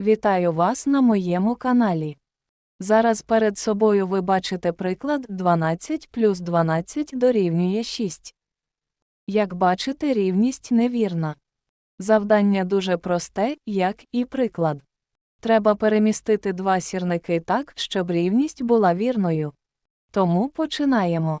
Вітаю вас на моєму каналі. Зараз перед собою ви бачите приклад 12 плюс 12 дорівнює 6. Як бачите, рівність невірна. Завдання дуже просте, як і приклад. Треба перемістити два сірники так, щоб рівність була вірною. Тому починаємо.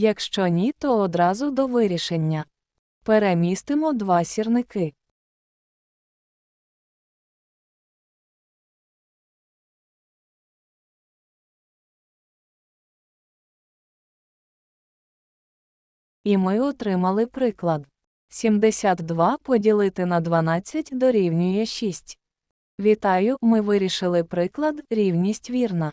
Якщо ні, то одразу до вирішення. Перемістимо два сірники. І ми отримали приклад. 72 поділити на 12 дорівнює 6. Вітаю, ми вирішили приклад, рівність вірна.